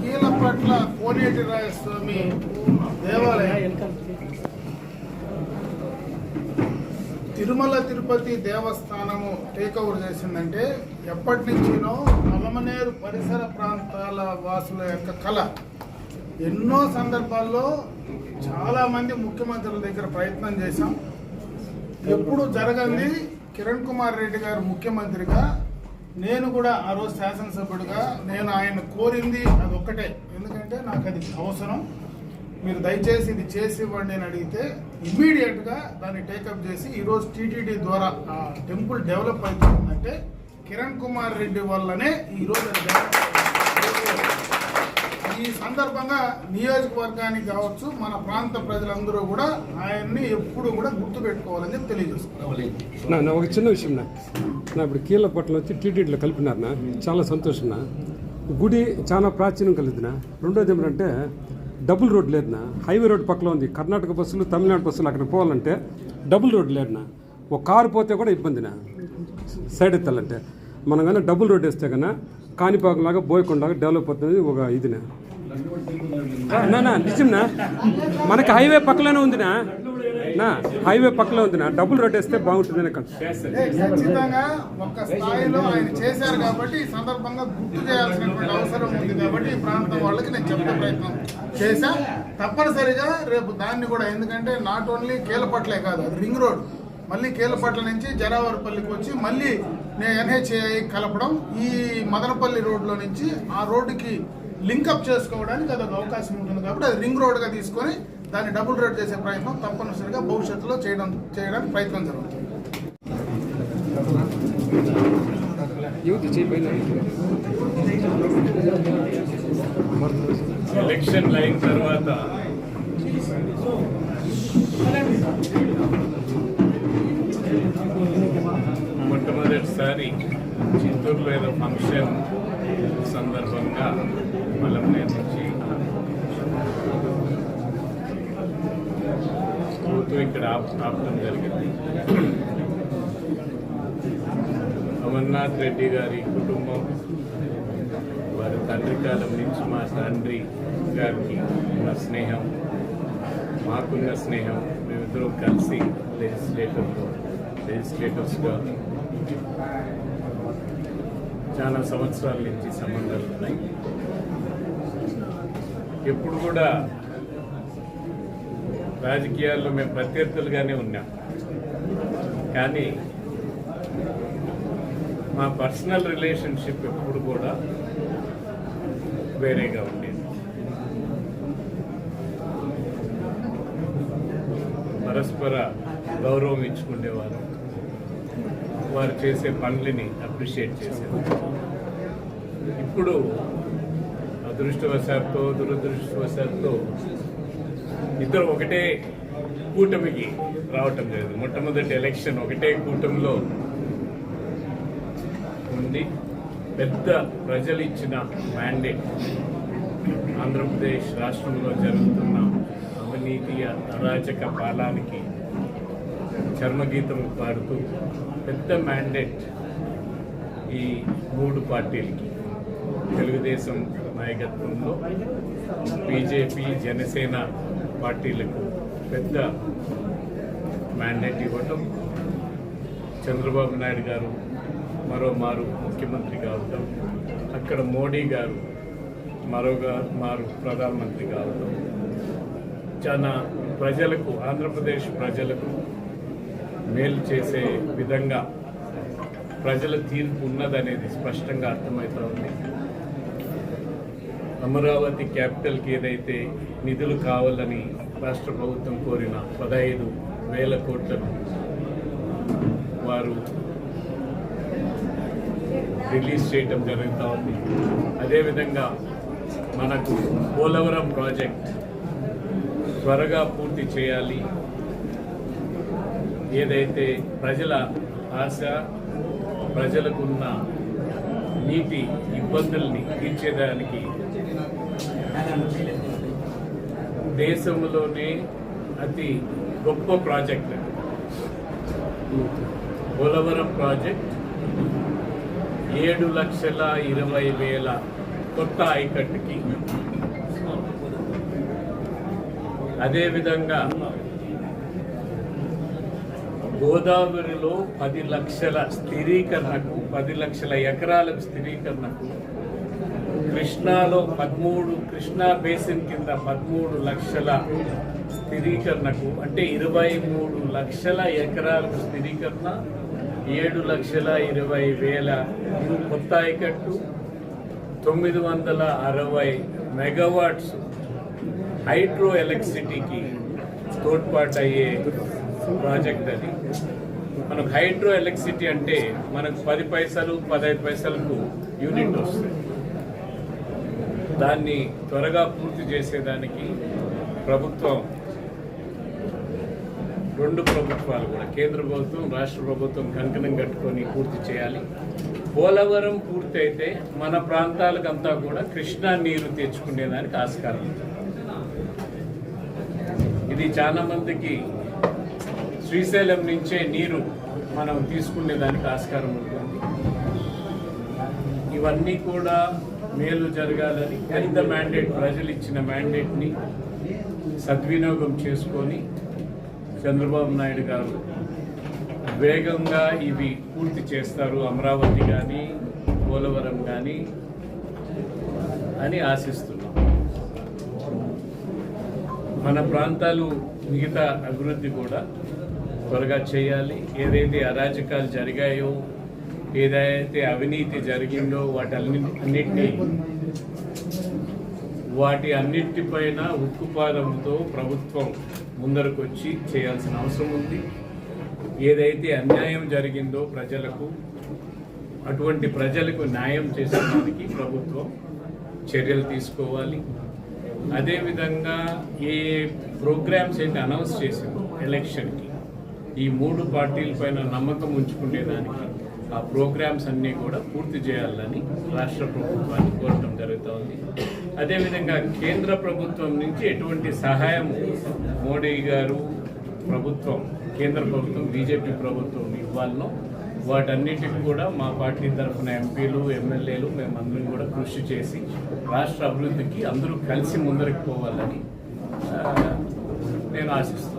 కీలపట్ల కోనేటి రాయస్వామి దేవాలయం. Tirumala Tirupati Devasthanam take over చేసిందంటే ఎప్పటి నుంచినో అలమనేరు పరిసర ప్రాంతాల వాసుల యొక్క కళ. ఎన్నో సందర్భాల్లో చాలామంది ముఖ్యమంత్రుల దగ్గర ప్రయత్నం చేశాం. ఎప్పుడు జరగంది కిరణ్ కుమార్ రెడ్డి గారు ముఖ్యమంత్రిగా నేను కూడా ఆ రోజు శాసనసభ్యుడిగా నేను ఆయన కోరింది అది ఒక్కటే ఎందుకంటే నాకు అది అవసరం. మీరు దయచేసి ఇది చేసి ఇవ్వండి అని అడిగితే ఇమ్మీడియట్గా దాన్ని టేకప్ చేసి ఈరోజు టీటీడీ ద్వారా ఆ టెంపుల్ డెవలప్ అవుతుందంటే కిరణ్ కుమార్ రెడ్డి వల్లనే ఈ రోజు అది డెవలప్ సందర్భంగా నియోజకవర్గానికి కావచ్చు మన ప్రాంత ప్రజలందరూ కూడా ఆయన్ని ఎప్పుడు కూడా గుర్తు పెట్టుకోవాలని చెప్పి నా ఒక చిన్న విషయం నా. నా ఇప్పుడు పట్ల వచ్చి టీటీడీలో కలిపినారనా చాలా సంతోషం నా. గుడి చాలా ప్రాచీనం కలిదినా రెండోది ఏమిటంటే డబుల్ రోడ్ లేదునా హైవే రోడ్ పక్కన ఉంది. కర్ణాటక బస్సులు తమిళనాడు బస్సులు అక్కడ పోవాలంటే డబుల్ రోడ్ లేదునా ఒక కారు పోతే కూడా ఇబ్బందినా సైడ్ ఎత్తాలంటే. మనం కానీ డబుల్ రోడ్ వేస్తే కన్నా కాణిపాకంలాగా బోయకొండలాగా డెవలప్ అవుతుంది ఒక ఇదినా నా నా నిజంనా? మనకి హైవే పక్కలోనే ఉందినా? నా హైవే పక్కలో ఉందినా? డబుల్ రోడ్ వేస్తే బాగుంటుందని ఖచ్చితంగా ఒక స్థాయిలో ఆయన చేశారు కాబట్టి ఈ సందర్భంగా గుర్తు చేయాల్సినటువంటి అవసరం ఉంది కాబట్టి ఈ ప్రాంతం వాళ్ళకి నేను చెప్పే ప్రయత్నం చేశా. తప్పనిసరిగా రేపు దాన్ని కూడా ఎందుకంటే నాట్ ఓన్లీ కీలపట్లే కాదు అది రింగ్ రోడ్. మళ్ళీ కీలపట్ల నుంచి జరావరపల్లికి వచ్చి మళ్ళీ నేను ఎన్హెచ్ఏఐ కలపడం ఈ మదనపల్లి రోడ్లో నుంచి ఆ రోడ్డుకి లింకప్ చేసుకోవడానికి అదొక అవకాశం ఉంటుంది కాబట్టి అది రింగ్ రోడ్గా తీసుకొని దాన్ని డబుల్ రోడ్ చేసే ప్రయత్నం తప్పనిసరిగా భవిష్యత్తులో చేయడం చేయడానికి ప్రయత్నం జరుగుతుంది. ఎలక్షన్ అయిన తర్వాత మొట్టమొదటిసారి చిత్తూరులో ఏదో ఫంక్షన్ సందర్భంగా మలం నిర్మించి స్కూల్తో ఇక్కడ ఆప్ ఆపడం జరిగింది. అమర్నాథ్ రెడ్డి గారి కుటుంబం వారి తండ్రి కాలం నుంచి మా తండ్రి గారికి ఉన్న స్నేహం మాకున్న స్నేహం. మేమిద్దరం కలిసి లెజిస్లేటర్లో లెజిస్లేటర్స్గా చాలా సంవత్సరాల నుంచి సంబంధాలు ఉన్నాయి. ఎప్పుడు కూడా రాజకీయాల్లో మేము ప్రత్యర్థులుగానే ఉన్నాం. కానీ మా పర్సనల్ రిలేషన్షిప్ ఎప్పుడు కూడా వేరేగా ఉండేది. పరస్పర గౌరవం ఇచ్చుకునేవారు. వారు చేసే పనులని అప్రిషియేట్ చేశారు. ఇప్పుడు అదృష్టవశాత్తు దురదృష్టవశాత్తు ఇద్దరు ఒకటే కూటమికి రావటం లేదు. మొట్టమొదటి ఎలక్షన్ ఒకటే కూటమిలో ఉంది పెద్ద ప్రజలు ఇచ్చిన మ్యాండేట్ ఆంధ్రప్రదేశ్ రాష్ట్రంలో జరుగుతున్న అవినీతి అరాచక పాలానికి చర్మగీతం పాడుతూ పెద్ద మ్యాండేట్ ఈ మూడు పార్టీలకి. తెలుగుదేశం నాయకత్వంలో బీజేపీ జనసేన పార్టీలకు పెద్ద మ్యాండేట్ ఇవ్వటం చంద్రబాబు నాయుడు గారు మరోమారు ముఖ్యమంత్రి కావటం అక్కడ మోడీ గారు మరోగా మారు ప్రధానమంత్రి కావటం చాలా ప్రజలకు ఆంధ్రప్రదేశ్ ప్రజలకు మేలు చేసే విధంగా ప్రజల తీర్పు ఉన్నదనేది స్పష్టంగా అర్థమవుతా ఉంది. అమరావతి క్యాపిటల్కి ఏదైతే నిధులు కావాలని రాష్ట్ర ప్రభుత్వం కోరిన పదహైదు వేల కోట్లను వారు రిలీజ్ చేయటం జరుగుతూ ఉంది. అదేవిధంగా మనకు పోలవరం ప్రాజెక్ట్ త్వరగా పూర్తి చేయాలి. ఏదైతే ప్రజల ఆశ ప్రజలకున్న నీటి ఇబ్బందుల్ని తీర్చేదానికి దేశంలోనే అతి గొప్ప ప్రాజెక్ట్. పోలవరం ప్రాజెక్ట్ ఏడు లక్షల ఇరవై వేల కొత్త ఐకట్టుకి అదేవిధంగా గోదావరిలో పది లక్షల స్థిరీకరణకు పది లక్షల ఎకరాలకు స్థిరీకరణకు కృష్ణాలో పదమూడు కృష్ణా బేసిన్ కింద పదమూడు లక్షల స్థిరీకరణకు అంటే ఇరవై మూడు లక్షల ఎకరాలకు స్థిరీకరణ ఏడు లక్షల ఇరవై వేల కొత్త ఐకట్టు తొమ్మిది వందల అరవై మెగావాట్స్ హైడ్రో ఎలక్ట్రిసిటీకి తోడ్పాటు అయ్యే ప్రాజెక్ట్ అది. మనకు హైడ్రో ఎలక్ట్రిసిటీ అంటే మనకు పది పైసలు పదహైదు పైసలకు యూనిట్ వస్తుంది. దాన్ని త్వరగా పూర్తి చేసేదానికి ప్రభుత్వం రెండు ప్రభుత్వాలు కూడా కేంద్ర ప్రభుత్వం రాష్ట్ర ప్రభుత్వం కంకణం కట్టుకొని పూర్తి చేయాలి. పోలవరం పూర్తి అయితే మన ప్రాంతాలకంతా కూడా కృష్ణా నీరు తెచ్చుకునేదానికి ఆస్కారం ఉంది. ఇది చాలా మందికి శ్రీశైలం నుంచే నీరు మనం తీసుకునే దానికి ఆస్కారం ఉంటుంది. ఇవన్నీ కూడా మేలు జరగాలని పెద్ద మ్యాండేట్ ప్రజలు ఇచ్చిన మ్యాండేట్ని సద్వినియోగం చేసుకొని చంద్రబాబు నాయుడు గారు వేగంగా ఇవి పూర్తి చేస్తారు. అమరావతి కానీ పోలవరం కానీ అని ఆశిస్తున్నాం. మన ప్రాంతాలు మిగతా అభివృద్ధి కూడా త్వరగా చేయాలి. ఏదైతే అరాచకాలు జరిగాయో ఏదైతే అవినీతి జరిగిందో వాటన్ని అన్నిటినీ వాటి అన్నిటిపైన ఉక్కుపాదంతో ప్రభుత్వం ముందరకు వచ్చి చేయాల్సిన అవసరం ఉంది. ఏదైతే అన్యాయం జరిగిందో ప్రజలకు అటువంటి ప్రజలకు న్యాయం చేసేదానికి ప్రభుత్వం చర్యలు తీసుకోవాలి. అదేవిధంగా ఏ ప్రోగ్రామ్స్ అయితే అనౌన్స్ చేసిందో ఎలక్షన్కి ఈ మూడు పార్టీల పైన నమ్మకం ఉంచుకునేదానికి ఆ ప్రోగ్రామ్స్ అన్నీ కూడా పూర్తి చేయాలని రాష్ట్ర ప్రభుత్వాన్ని కోరటం జరుగుతోంది. అదేవిధంగా కేంద్ర ప్రభుత్వం నుంచి ఎటువంటి సహాయం మోడీ గారు ప్రభుత్వం కేంద్ర ప్రభుత్వం బీజేపీ ప్రభుత్వం ఇవ్వాలనో వాటన్నిటికి కూడా మా పార్టీ తరఫున ఎంపీలు ఎమ్మెల్యేలు మేమందరం కూడా కృషి చేసి రాష్ట్ర అభివృద్ధికి అందరూ కలిసి ముందరికి పోవాలని నేను ఆశిస్తున్నాను.